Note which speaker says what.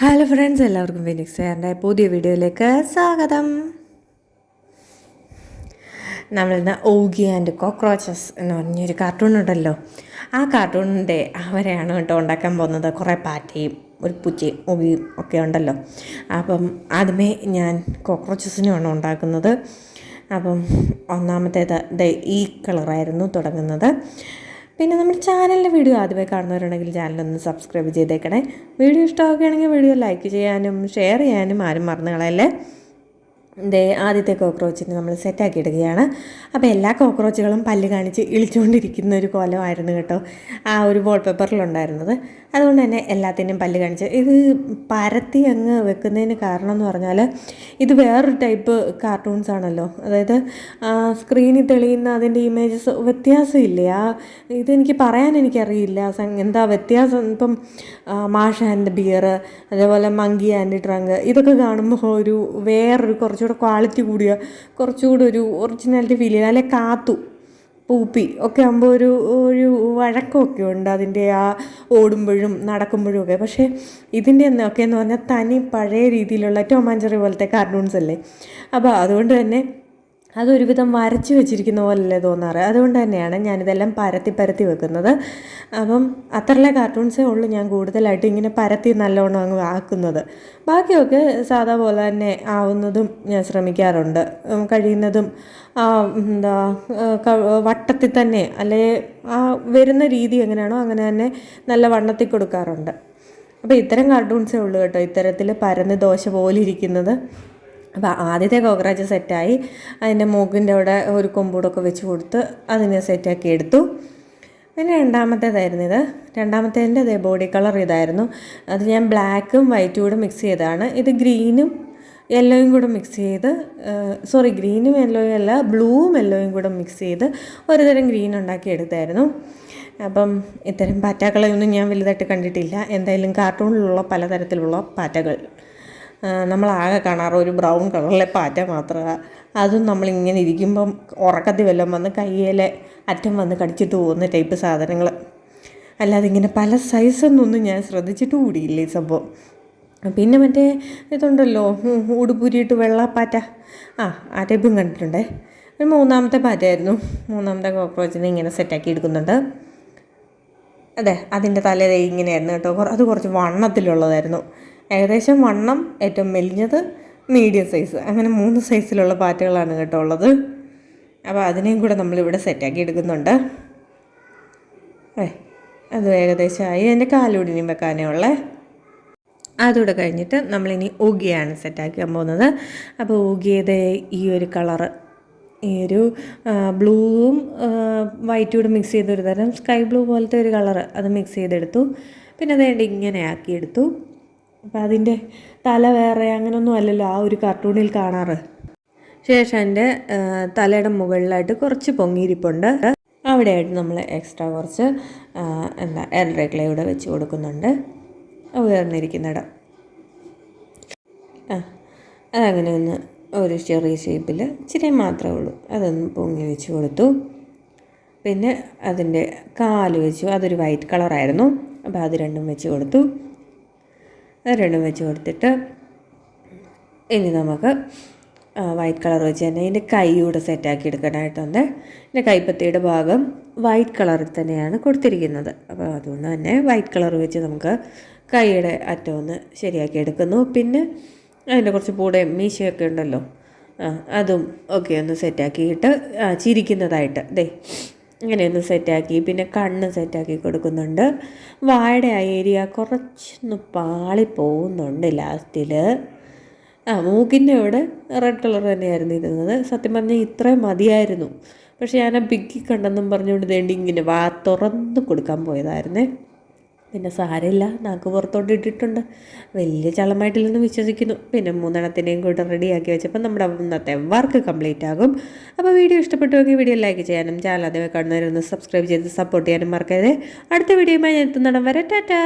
Speaker 1: Hello friends എല്ലാവർക്കും phoenix സാറിന്റെ പുതിയ വീഡിയോയിലേക്ക് സ്വാഗതം. നമ്മളിന്ന് ഓഗി ആൻഡ് കോക്രോച്ചസ് എന്ന് പറഞ്ഞൊരു കാർട്ടൂൺ ഉണ്ടല്ലോ. ആ കാർട്ടൂണിന്റെ അവരെയാണ് കേട്ടോ ഉണ്ടാക്കാൻ പോകുന്നത്. കുറേ പാറ്റയും ഒരു പൂച്ചയും ഓഗിയും ഒക്കെ ഉണ്ടല്ലോ. അപ്പം ആദ്യമേ ഞാൻ കോക്രോച്ചസിനുമാണ് ഉണ്ടാക്കുന്നത്. അപ്പം ഒന്നാമത്തേത് ഈ കളറായിരുന്നു തുടങ്ങുന്നത്. പിന്നെ നമ്മുടെ ചാനലിന്റെ വീഡിയോ ആദ്യമായി കാണുന്നവരുണ്ടെങ്കിൽ ചാനലൊന്ന് സബ്സ്ക്രൈബ് ചെയ്തേക്കണേ. വീഡിയോ ഇഷ്ടമാവുകയാണെങ്കിൽ വീഡിയോ ലൈക്ക് ചെയ്യാനും ഷെയർ ചെയ്യാനും ആരും മറന്നു കളയല്ലേ. ദേ ആദ്യത്തെ കോക്രോച്ചിന് നമ്മൾ സെറ്റാക്കി ഇടുകയാണ് അപ്പോൾ എല്ലാ കോക്രോച്ചുകളും പല്ല് കാണിച്ച് ഇളിച്ചുകൊണ്ടിരിക്കുന്ന ഒരു കോലമായിരുന്നു കേട്ടോ ആ ഒരു വാൾപേപ്പറിലുണ്ടായിരുന്നത് അതുകൊണ്ട് തന്നെ എല്ലാത്തിനും പല്ല് കാണിച്ച്. ഇത് പരത്തി അങ്ങ് വെക്കുന്നതിന് കാരണം എന്ന് പറഞ്ഞാൽ ഇത് വേറൊരു ടൈപ്പ് കാർട്ടൂൺസ് ആണല്ലോ. അതായത് സ്ക്രീനിൽ തെളിയുന്ന അതിന്റെ ഇമേജസ് വ്യത്യാസമില്ലേ? ആ ഇതെനിക്ക് പറയാൻ എനിക്കറിയില്ല. എന്താ വ്യത്യാസം? ഇപ്പം മാഷ ആൻഡ് ബിയർ അതേപോലെ മങ്കി ആൻഡ് ട്രങ്ക് ഇതൊക്കെ കാണുമ്പോൾ ഒരു വേറൊരു കുറച്ചുകൂടെ ക്വാളിറ്റി കൂടിയ കുറച്ചുകൂടെ ഒരു ഒറിജിനാലിറ്റി ഫീൽ ചെയ്യുക അല്ലെങ്കിൽ കാത്തു. പൂപ്പി ഒക്കെ ആകുമ്പോൾ ഒരു ഒരു വഴക്കമൊക്കെ ഉണ്ട് അതിന്റെ ആ ഓടുമ്പോഴും നടക്കുമ്പോഴും ഒക്കെ. പക്ഷേ ഇതിന്റെ ഒക്കെ എന്ന് പറഞ്ഞാൽ തനി പഴയ രീതിയിലുള്ള ടോമാഞ്ചറി പോലത്തെ കാർട്ടൂൺസ് അല്ലേ? അപ്പോൾ അതുകൊണ്ട് തന്നെ അതൊരുവിധം വരച്ച് വെച്ചിരിക്കുന്ന പോലല്ലേ തോന്നാറ്? അതുകൊണ്ട് തന്നെയാണ് ഞാനിതെല്ലാം പരത്തി പരത്തി വെക്കുന്നത്. അപ്പം അത്രയുള്ള കാർട്ടൂൺസേ ഉള്ളൂ ഞാൻ കൂടുതലായിട്ട് ഇങ്ങനെ പരത്തി നല്ലോണം അങ്ങ് ആക്കുന്നത്. ബാക്കിയൊക്കെ സാധാ പോലെ തന്നെ ആവുന്നതും ഞാൻ ശ്രമിക്കാറുണ്ട്. കഴിയുന്നതും എന്താ വട്ടത്തിൽ തന്നെ അല്ലെ ആ വരുന്ന രീതി എങ്ങനെയാണോ അങ്ങനെ തന്നെ നല്ല വണ്ണത്തിൽ കൊടുക്കാറുണ്ട്. അപ്പോൾ ഇത്തരം കാർട്ടൂൺസേ ഉള്ളൂ കേട്ടോ ഇത്തരത്തിൽ പരന്ന് ദോശ പോലെ ഇരിക്കുന്നത്. അപ്പോൾ ആദ്യത്തെ കോക്രാച്ച് സെറ്റായി. അതിന്റെ മൂക്കിന്റെ അവിടെ ഒരു കൊമ്പൂടൊക്കെ വെച്ച് കൊടുത്ത് അതിനെ സെറ്റാക്കി എടുത്തു. പിന്നെ രണ്ടാമത്തേതായിരുന്നു ഇത്. രണ്ടാമത്തേതിന്റെ അതേ ബോഡി കളർ ഇതായിരുന്നു. അത് ഞാൻ ബ്ലാക്കും വൈറ്റും കൂടെ മിക്സ് ചെയ്തതാണ്. ഇത് ഗ്രീനും യെല്ലോയും കൂടെ മിക്സ് ചെയ്ത് സോറി ഗ്രീനും യെല്ലോയും അല്ല ബ്ലൂവും യെല്ലോയും കൂടെ മിക്സ് ചെയ്ത് ഒരുതരം ഗ്രീൻ ഉണ്ടാക്കി എടുത്തായിരുന്നു. അപ്പം ഇത്തരം പാറ്റകളെയൊന്നും ഞാൻ വലുതായിട്ട് കണ്ടിട്ടില്ല. എന്തായാലും കാർട്ടൂണിലുള്ള പലതരത്തിലുള്ള പാറ്റകൾ. നമ്മളാകെ കാണാറ് ഒരു ബ്രൗൺ കളറിലെ പാറ്റ മാത്രമാണ് അതും നമ്മളിങ്ങനെ ഇരിക്കുമ്പം ഉറക്കത്തിൽ വല്ലതും വന്ന് കയ്യിലെ അറ്റം വന്ന് കടിച്ചിട്ട് പോകുന്ന ടൈപ്പ് സാധനങ്ങൾ അല്ലാതെ ഇങ്ങനെ പല സൈസൊന്നും ഞാൻ ശ്രദ്ധിച്ചിട്ട് കൂടിയില്ല ഈ സംഭവം. പിന്നെ മറ്റേ ഇതുണ്ടല്ലോ ഉടുപ്പുരിയിട്ട് വെള്ളപ്പാറ്റ. ആ ആ ടൈപ്പും കണ്ടിട്ടുണ്ടേ. ഒരു മൂന്നാമത്തെ പാറ്റയായിരുന്നു. മൂന്നാമത്തെ കോക്രോച്ചിനെ ഇങ്ങനെ സെറ്റാക്കി എടുക്കുന്നുണ്ട്. അതെ അതിന്റെ തല ഇങ്ങനെയായിരുന്നു കേട്ടോ. അത് കുറച്ച് വണ്ണത്തിലുള്ളതായിരുന്നു. ഏകദേശം വണ്ണം ഏറ്റവും മെലിഞ്ഞത് മീഡിയം സൈസ് അങ്ങനെ മൂന്ന് സൈസിലുള്ള പാറ്റകളാണ് കേട്ടോ ഉള്ളത്. അപ്പോൾ അതിനെയും കൂടെ നമ്മളിവിടെ സെറ്റാക്കി എടുക്കുന്നുണ്ട്. ഏ അത് ഏകദേശമായി. എന്റെ കാലുടിനും വെക്കാനേ ഉള്ളേ. അതുകൂടെ കഴിഞ്ഞിട്ട് നമ്മളിനി ഊഗിയാണ് സെറ്റാക്കാൻ പോകുന്നത്. അപ്പോൾ ഊഗിയത് ഈ ഒരു കളറ് ഈ ഒരു ബ്ലൂവും വൈറ്റും കൂടെ മിക്സ് ചെയ്തൊരു തരം സ്കൈ ബ്ലൂ പോലത്തെ ഒരു കളറ് അത് മിക്സ് ചെയ്തെടുത്തു. പിന്നെ അത് ഇങ്ങനെ ആക്കിയെടുത്തു. അപ്പോൾ അതിന്റെ തല വേറെ അങ്ങനെയൊന്നും അല്ലല്ലോ ആ ഒരു കാർട്ടൂണിൽ കാണാറ്. ശേഷം എന്റെ തലയുടെ മുകളിലായിട്ട് കുറച്ച് പൊങ്ങിയിരിപ്പുണ്ട്. അവിടെയായിട്ട് നമ്മൾ എക്സ്ട്രാ കുറച്ച് എന്താ എയർ കൂടെ വെച്ച് കൊടുക്കുന്നുണ്ട്. ഉയർന്നിരിക്കുന്നിടം ആ അതങ്ങനെ ഒന്ന് ഒരു ചെറിയ ഷേപ്പിൽ ഇച്ചിരി മാത്രമേ ഉള്ളൂ. അതൊന്ന് പൊങ്ങി വെച്ച് കൊടുത്തു. പിന്നെ അതിന്റെ കാൽ വെച്ചു. അതൊരു വൈറ്റ് കളറായിരുന്നു അപ്പോൾ അത് രണ്ടും വെച്ച് കൊടുത്തു. രണ്ടും വെച്ച് കൊടുത്തിട്ട് ഇനി നമുക്ക് വൈറ്റ് കളർ വെച്ച് തന്നെ ഇതിന്റെ കൈ കൂടെ സെറ്റാക്കി എടുക്കാനായിട്ടുണ്ട് ഇതിന്റെ കൈപ്പത്തിയുടെ ഭാഗം വൈറ്റ് കളറിൽ തന്നെയാണ് കൊടുത്തിരിക്കുന്നത്. അപ്പോൾ അതുകൊണ്ട് തന്നെ വൈറ്റ് കളർ വെച്ച് നമുക്ക് കൈയുടെ അറ്റം ഒന്ന് ശരിയാക്കി എടുക്കുന്നു. പിന്നെ അതിന്റെ കുറച്ച് കൂടെ മീശയൊക്കെ ഉണ്ടല്ലോ ആ അതും ഒക്കെ ഒന്ന് സെറ്റാക്കിയിട്ട് ചിരിക്കുന്നതായിട്ട് ദേ ഇങ്ങനെയൊന്ന് സെറ്റാക്കി പിന്നെ കണ്ണ് സെറ്റാക്കി കൊടുക്കുന്നുണ്ട്. വാഴയുടെ ആ ഏരിയ കുറച്ചൊന്ന് പാളി പോകുന്നുണ്ട് ലാസ്റ്റിൽ. ആ മൂക്കിന്റെ അവിടെ റെഡ് കളർ തന്നെയായിരുന്നു ഇരുന്നത്. സത്യം പറഞ്ഞാൽ ഇത്രയും മതിയായിരുന്നു. പക്ഷേ ഞാൻ ആ ബിഗ്ഗി കണ്ടെന്നും പറഞ്ഞുകൊണ്ട് വേണ്ടി ഇങ്ങനെ വാ തുറന്ന് കൊടുക്കാൻ പോയതായിരുന്നേ. പിന്നെ സാരമില്ല നാക്ക് പുറത്തോട്ട് ഇട്ടിട്ടുണ്ട്. വലിയ ചളമായിട്ടില്ലെന്ന് വിശ്വസിക്കുന്നു. പിന്നെ മൂന്നെണ്ണത്തിനെയും കൂടെ റെഡിയാക്കി വെച്ചപ്പോൾ നമ്മുടെ ഇന്നത്തെ വർക്ക് കംപ്ലീറ്റ് ആകും. അപ്പോൾ വീഡിയോ ഇഷ്ടപ്പെട്ടുവെങ്കിൽ വീഡിയോ ലൈക്ക് ചെയ്യാനും ചാനൽ അതേ കാണുന്നവരൊന്ന് സബ്സ്ക്രൈബ് ചെയ്ത് സപ്പോർട്ട് ചെയ്യാനും മറക്കരുത്. അടുത്ത വീഡിയോയുമായി ഞാൻ എത്തുന്നിടം വരെ ടാറ്റാ.